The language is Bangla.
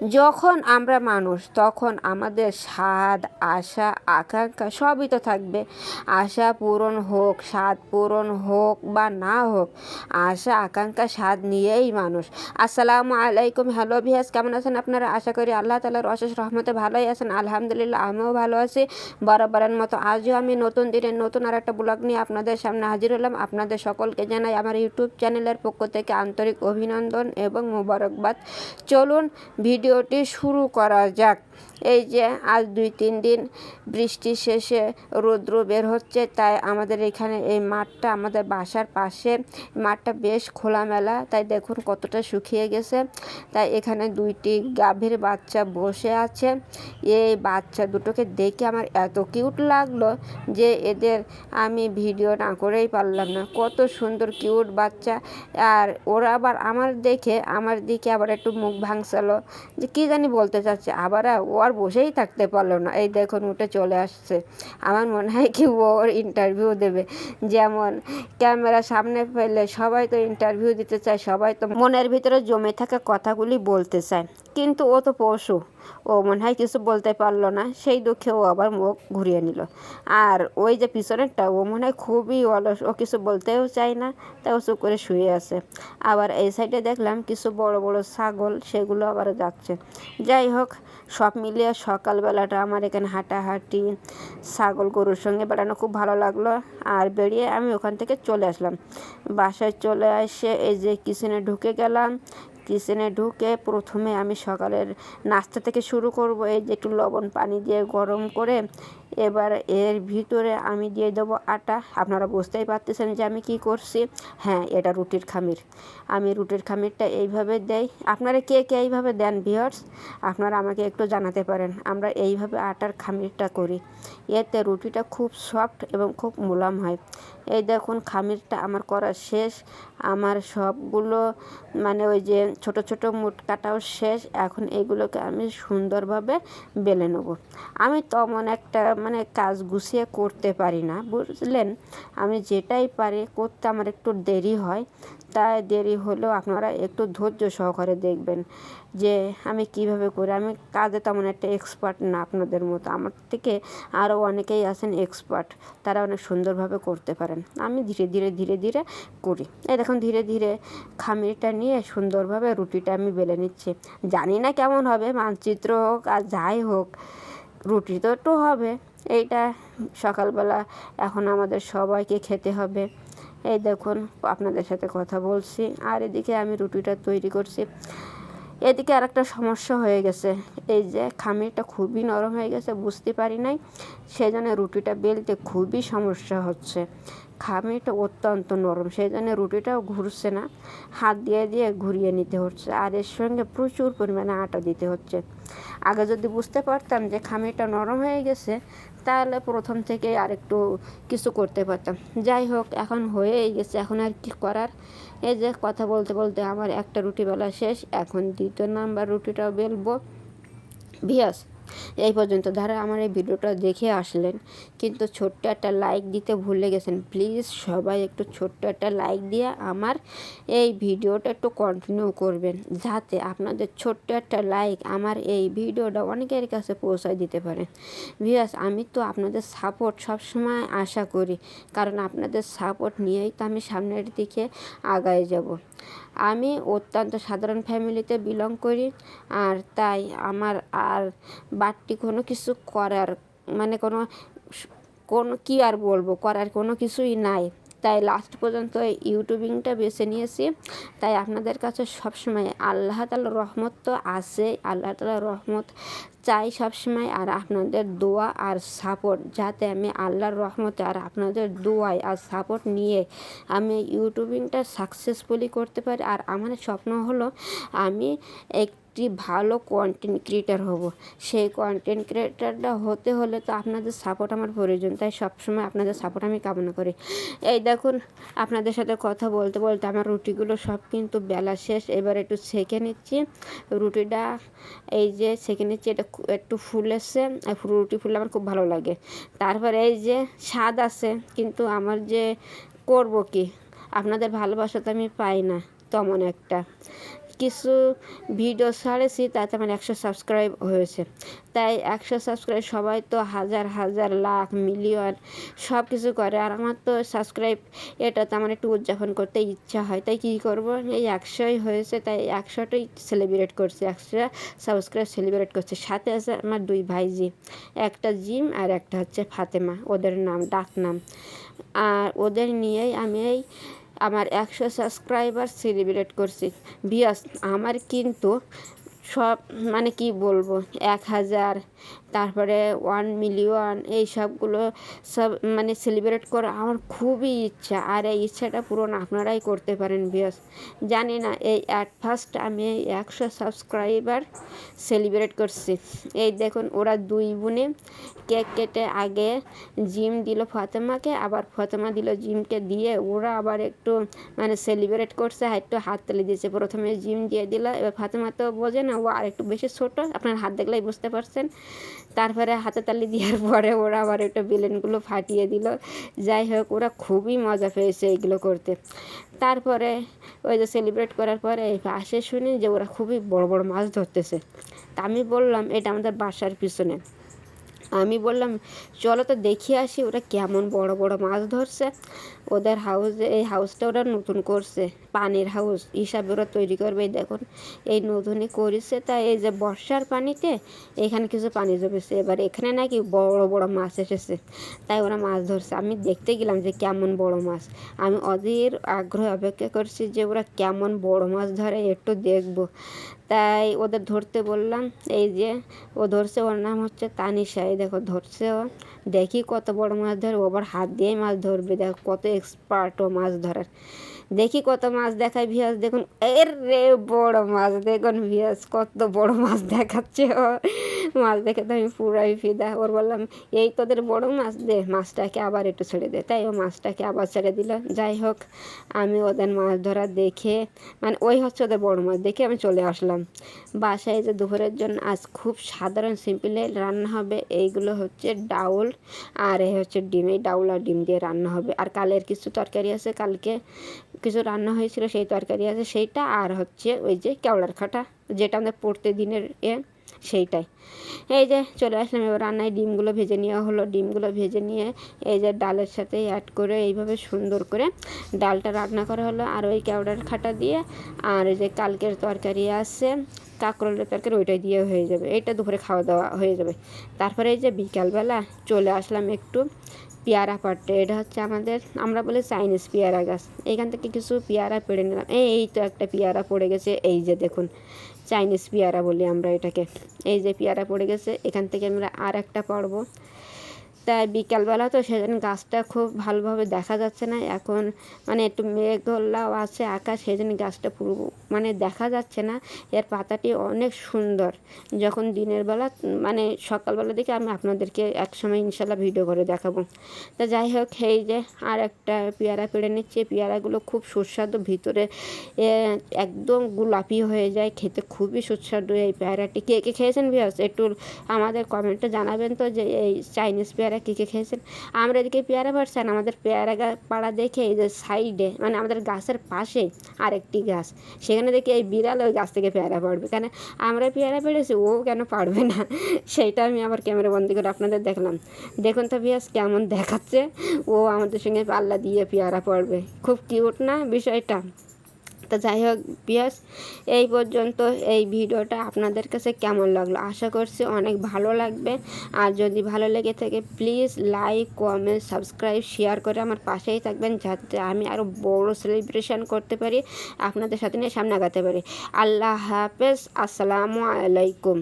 যখন আমরা মানুষ, তখন আমাদের স্বাদ, আশা, আকাঙ্ক্ষা সবই তো থাকবে। আশা পূরণ হোক, স্বাদ পূরণ হোক বা না হোক, আশা, আকাঙ্ক্ষা, স্বাদ নিয়েই মানুষ। আসসালামু আলাইকুম, হ্যালো ভিয়াস, কেমন আছেন আপনারা? আশা করি আল্লাহ তালার অশেষ রহমতে ভালোই আছেন। আলহামদুলিল্লাহ, আমিও ভালো আছি। বরাবরের মতো আজও আমি নতুন দিনের নতুন আর একটা ব্লগ নিয়ে আপনাদের সামনে হাজির হলাম। আপনাদের সকলকে জানাই আমার ইউটিউব চ্যানেলের পক্ষ থেকে আন্তরিক অভিনন্দন এবং মোবারকবাদ। চলুন ভিডিওটি শুরু করা যাক। এই যে, আজ দুই তিন দিন বৃষ্টি শেষে রৌদ্র বের হচ্ছে, তাই আমাদের এখানে এই মাঠটা, আমাদের বাসার পাশে মাঠটা বেশ খোলামেলা। তাই দেখুন কতটা শুকিয়ে গেছে। তাই এখানে দুইটি গাভীর বাচ্চা বসে আছে। এই বাচ্চা দুটোকে দেখে আমার এত কিউট লাগল যে এদের আমি ভিডিও না করেই পারলাম না। কত সুন্দর কিউট বাচ্চা। আর ওরা আবার আমার দেখে, আমার দিকে আবার একটু মুখ ভাঙসালো যে কী জানি বলতে চাচ্ছে। আবার ও আর বসেই থাকতে পারল না। এই দেখুন উঠে চলে আসছে। আমার মনে হয় কি ওর ইন্টারভিউ দেবে। যেমন ক্যামেরা সামনে ফেললে সবাই তো ইন্টারভিউ দিতে চায়, সবাই তো মনের ভিতরে জমে থাকা কথাগুলি বলতে চায়। কিন্তু ও তো পশু। ও মনে হয় কিছু বলতে পারল না। সেই দুঃখে ও আবার মুখ ঘুরিয়ে নিল। আর ওই যে পিছনেরটা, ও মনে হয় খুবই অলস। ও কিছু বলতেও চায় না, তাই ও করে শুয়ে আছে। আবার এই সাইডে দেখলাম কিছু বড় বড় ছাগল, সেগুলো আবার যাচ্ছে। যাই হোক, সব মিলিয়ে সকালবেলাটা আমার এখানে হাঁটাহাঁটি, ছাগল গরুর সঙ্গে বেড়ানো খুব ভালো লাগল। আর বেরিয়ে আমি ওখান থেকে চলে আসলাম। বাসায় চলে এসে এই যে কিচেনে ঢুকে গেলাম। কিচেনে ঢুকে প্রথমে আমি সকালের নাস্তা থেকে শুরু করব। এই যে একটু লবণ পানি দিয়ে গরম করে এবার এর ভিতরে আমি দিয়ে দেবো আটা। আপনারা বুঝতেই পারতেছেন যে আমি কি করছি। হ্যাঁ এটা রুটির খামির। আমি রুটির খামিরটা এইভাবে দেই। আপনারা কে কে এইভাবে দেন ভিওর্স আপনারা আমাকে একটু জানাতে পারেন। আমরা এইভাবে আটার খামিরটা করি। এতে রুটিটা খুব সফট এবং খুব মোলাম হয়। এই দেখুন, খামিরটা আমার করা শেষ। আমার সবগুলো মানে ওই যে ছোট ছোট মুট কাটাও শেষ। এখন এগুলোকে আমি সুন্দরভাবে বেলে নেব। আমি তেমন একটা মানে কাজ গুছিয়ে করতে পারি না, বুঝলেন? আমি যেটাই পারি করতে আমার একটু দেরি হয়। তাই দেরি হলেও আপনারা একটু ধৈর্য সহকারে দেখবেন। যে আমি কীভাবে করি? আমি কাজে তেমন একটা এক্সপার্ট না আপনাদের মতো। আমার থেকে আরও অনেকেই আছেন এক্সপার্ট তারা অনেক সুন্দরভাবে করতে পারেন। আমি ধীরে ধীরে ধীরে ধীরে করি। এই দেখুন, ধীরে ধীরে খামিরটা নিয়ে সুন্দরভাবে রুটিটা আমি বেলে নিচ্ছি। জানি না কেমন হবে, মানচিত্র হোক আর যাই হোক, রুটি তো একটু হবে। এইটা সকালবেলা এখন আমাদের সবাইকে খেতে হবে। এই দেখুন, আপনাদের সাথে কথা বলছি। আর এদিকে আমি রুটিটা তৈরি করছি। এদিকে আর একটা সমস্যা হয়ে গেছে। এই যে খামিরটা খুবই নরম হয়ে গেছে, বুঝতে পারি নাই। সেই জন্য রুটিটা বেলতে খুবই সমস্যা হচ্ছে। খামিরটা অত্যন্ত নরম। সেই জন্য রুটিটাও ঘুরছে না। হাত দিয়ে দিয়ে ঘুরিয়ে নিতে হচ্ছে আর এর সঙ্গে প্রচুর পরিমাণে আটা দিতে হচ্ছে। আগে যদি বুঝতে পারতাম যে খামিটা নরম হয়ে গেছে, তাহলে প্রথম থেকে আর একটু কিছু করতে পারতাম। যাই হোক, এখন হয়েই গেছে। এখন আর কি করার? এই যে কথা বলতে বলতে আমার একটা রুটি বেলা শেষ। এখন দ্বিতীয় নাম্বার রুটিটাও বেলবো। ভিয়াস এই পর্যন্ত। ধারা আমার এই ভিডিওটা দেখে আসলেন। কিন্তু ছোট্ট একটা লাইক দিতে ভুলে গেছেন। প্লিজ সবাই একটু ছোট্ট একটা লাইক দিয়ে আমার এই ভিডিওটা একটু কন্টিনিউ করবেন। যাতে আপনাদের ছোট্ট একটা লাইক আমার এই ভিডিওটা অনেকের কাছে পৌঁছায় দিতে পারে। ভিয়াস আমি তো আপনাদের সাপোর্ট সবসময় আশা করি। কারণ আপনাদের সাপোর্ট নিয়েই তো আমি সামনের দিকে আগায় যাব। আমি অত্যন্ত সাধারণ ফ্যামিলিতে বিলং করি। আর তাই আমার আর বাড়তি কোনো কিছু করার মানে কোনো কোনো কী আর বলব, করার কোনো কিছুই নাই। তাই লাস্ট পর্যন্ত ইউটিউবিংটা বেছে নিয়েছি। তাই আপনাদের কাছে সবসময় আল্লাহ তালার রহমত তো আছে আল্লাহ তালার রহমত চাই সবসময় আর আপনাদের দোয়া আর সাপোর্ট যাতে আমি আল্লাহর রহমতে আর আপনাদের দোয়ায় আর সাপোর্ট নিয়ে আমি ইউটিউবিংটা সাকসেসফুলি করতে পারি। আর আমার স্বপ্ন হলো আমি এক একটি ভালো কন্টেন্ট ক্রিয়েটার হব। সেই কন্টেন্ট ক্রিয়েটারটা হতে হলে তো আপনাদের সাপোর্ট আমার প্রয়োজন, তাই সবসময় আপনাদের সাপোর্ট আমি কামনা করি। এই দেখুন, আপনাদের সাথে কথা বলতে বলতে আমার রুটিগুলো সব কিন্তু বেলা শেষ, এবার একটু সেঁকে নিচ্ছি। রুটিটা এই যে সেঁকে নিচ্ছি, এটা একটু ফুলেছে রুটি ফুল আমার খুব ভালো লাগে। তারপরে এই যে স্বাদ আছে, কিন্তু আমার যে করব কি, আপনাদের ভালোবাসা তো আমি পাই না, তেমন একটা। কিছু ভিডিও ছাড়েছি, তাতে আমার একশো সাবস্ক্রাইব হয়েছে। তাই একশো সাবস্ক্রাইব সবাই তো হাজার হাজার, লাখ মিলিয়ন সব কিছু করে, আর আমার তো সাবস্ক্রাইব এটা তো আমার একটু উদযাপন করতে ইচ্ছা হয়। তাই কী করব? এই একশোই হয়েছে, তাই একশোটাই সেলিব্রেট করছি একশো সাবস্ক্রাইব সেলিব্রেট করছে। সাথে আছে আমার দুই ভাইজি, একটা জিম আর একটা হচ্ছে ফাতেমা, ওদের নাম ডাক নাম আর ওদের নিয়েই আমি এই আমার একশো সাবস্ক্রাইবার সেলিব্রেট করছি। বিয়াস আমার কিন্তু সব মানে কি বলব, এক হাজার, তারপরে ওয়ান মিলিয়ন এই সবগুলো সব মানে সেলিব্রেট করা আমার খুবই ইচ্ছা। আর এই ইচ্ছাটা পূরণ আপনারাই করতে পারেন বিয়স জানি না, এই অ্যাট ফার্স্ট আমি এই একশো সাবস্ক্রাইবার সেলিব্রেট করছি। এই দেখুন, ওরা দুই বোনে কেক কেটে আগে জিম দিল ফাতেমাকে, আবার ফাতেমা দিল জিমকে দিয়ে ওরা আবার একটু মানে সেলিব্রেট করছে একটু হাত তালি দিয়েছে। প্রথমে জিম দিয়ে দিল, এবার ফাতেমা তো বোঝে না ও আর একটু বেশি ছোটো, আপনার হাত দেখলেই বুঝতে পারছেন। তারপরে হাতে তালি দেওয়ার পরে ওরা আবার একটু বেলুনগুলো ফাটিয়ে দিল। যাই হোক, ওরা খুবই মজা পেয়েছে এইগুলো করতে। তারপরে ওই যে সেলিব্রেট করার পরে আসে শুনি যে ওরা খুবই বড় বড় মাছ ধরতেছে। তা আমি বললাম, এটা আমাদের বাসার পিছনে। আমি বললাম, চলো তো দেখে আসি ওরা কেমন বড় বড় মাছ ধরছে। ওদের হাউসে এই হাউসটা ওরা নতুন করছে, পানির হাউস হিসাবে ওরা তৈরি করবে দেখুন। এই নতুনই করেছে, তাই এই যে বর্ষার পানিতে এখানে কিছু পানি জমেছে। এবার এখানে নাকি বড় বড় মাছ এসেছে, তাই ওরা মাছ ধরছে। আমি দেখতে গেলাম যে কেমন বড় মাছ। আমি অধীর আগ্রহ অপেক্ষা করছি যে ওরা কেমন বড় মাছ ধরে একটু দেখব। তাই ওদের ধরতে বললাম, এই যে ও ধরছে, ওর নাম হচ্ছে তানিশা। দেখো, ধরছে ও। দেখি কত বড় মাছ ধরে ওবার হাত দিয়েই মাছ ধরবে। দেখো, কত এক্সপার্ট ও মাছ ধরার দেখি কত মাছ দেখায় ভিয়াস দেখুন, এর রে বড় মাছ, দেখুন ভিয়াস কত বড় মাছ দেখাচ্ছে ও। মাছ দেখে তো আমি পুরাই ফিদা। ওর বললাম, এই তোদের বড় মাছ দে, মাছটাকে আবার একটু ছেড়ে দে। তাই ও মাছটাকে আবার ছেড়ে দিল। যাই হোক, আমি ওদের মাছ ধরা দেখে মানে ওই হচ্ছে ওদের বড় মাছ দেখে আমি চলে আসলাম। বাসায় যে দুপুরের জন্য আজ খুব সাধারণ সিম্পলে রান্না হবে, এইগুলো হচ্ছে ডাউল আর এই হচ্ছে ডিম। এই ডাউল আর ডিম দিয়ে রান্না হবে। আর কালের কিছু তরকারি আছে, কালকে কিছু রান্না হয়েছিল, সেই তরকারি আছে, সেইটা আর হচ্ছে ওই যে কেওড়ার খাটা যেটা আমাদের পড়তে দিনের এ সেইটাই। এই যে চলে আসলাম, এবার রান্নায় ডিমগুলো ভেজে নেওয়া হলো। ডিমগুলো ভেজে নিয়ে এই যে ডালের সাথে অ্যাড করে এইভাবে সুন্দর করে ডালটা রান্না করা হলো আর ওই কেওড়ার খাটা দিয়ে আর এই যে কালকের তরকারি আছে, কাঁকরোলের তরকারি, ওইটাই দিয়ে হয়ে যাবে। এইটা দুপুরে খাওয়া দাওয়া হয়ে যাবে। তারপরে এই যে বিকালবেলা চলে আসলাম একটু পেয়ারা পাড়তে। এটা হচ্ছে আমাদের, আমরা বলি চাইনিজ পেয়ারা গাছ। এইখান থেকে কিছু পেয়ারা পেড়ে নিলাম। এই তো একটা পেয়ারা পড়ে গেছে। এই যে দেখুন চাইনিজ পেয়ারা বলি আমরা এটাকে। এই যে পেয়ারা পড়ে গেছে, এখান থেকে আমরা আর একটা পারব তাই বিকালবেলা তো সেজন্য গাছটা খুব ভালোভাবে দেখা যাচ্ছে না। এখন মানে একটু মেঘলাও আছে, আকাশ জন্য গাছটা পুরো মানে দেখা যাচ্ছে না। এর পাতাটি অনেক সুন্দর। যখন দিনের বেলা মানে সকালবেলা দিকে আমি আপনাদেরকে একসময় ইনশাল্লাহ ভিডিও করে দেখাবো। তা যাই হোক, এই যে আর একটা পেয়ারা পেড়ে নিচ্ছে। পেয়ারাগুলো খুব সুস্বাদু। ভিতরে একদম গোলাপি হয়ে যায়। খেতে খুবই সুস্বাদু এই পেয়ারাটি। কে কে খেয়েছেন বিয়াস একটু আমাদের কমেন্টে জানাবেন তো যে এই চাইনিজ পেয়ারা পেয়ারা কী কী খেয়েছেন? আমরা এদিকে পেয়ারা পাড়ছেন আমাদের পেয়ারা পাড়া দেখে এই যে সাইডে মানে আমাদের গাছের পাশে আরেকটি গাছ, সেখানে দেখে এই বিড়াল ওই গাছ থেকে পেয়ারা পাড়বে। কেন? আমরা পেয়ারা পেড়েছি, ও কেন পারবে না? সেইটা আমি আবার ক্যামেরা বন্দি করে আপনাদের দেখলাম। দেখুন তো পিয়াস কেমন দেখাচ্ছে। ও আমাদের সঙ্গে পাল্লা দিয়ে পেয়ারা পড়বে। খুব কিউট না বিষয়টা? তো যাই হোক পিয়াস এই পর্যন্ত এই ভিডিওটা আপনাদের কাছে কেমন লাগল? আশা করছি অনেক ভালো লাগবে। আর যদি ভালো লেগে থাকে please like comment subscribe share করে আমার পাশেই থাকবেন যাতে আমি আরও বড় সেলিব্রেশন করতে পারি, আপনাদের সাথে নিয়ে সামনে আগাতে পারি। আল্লাহ হাফেজ, আসসালামু আলাইকুম।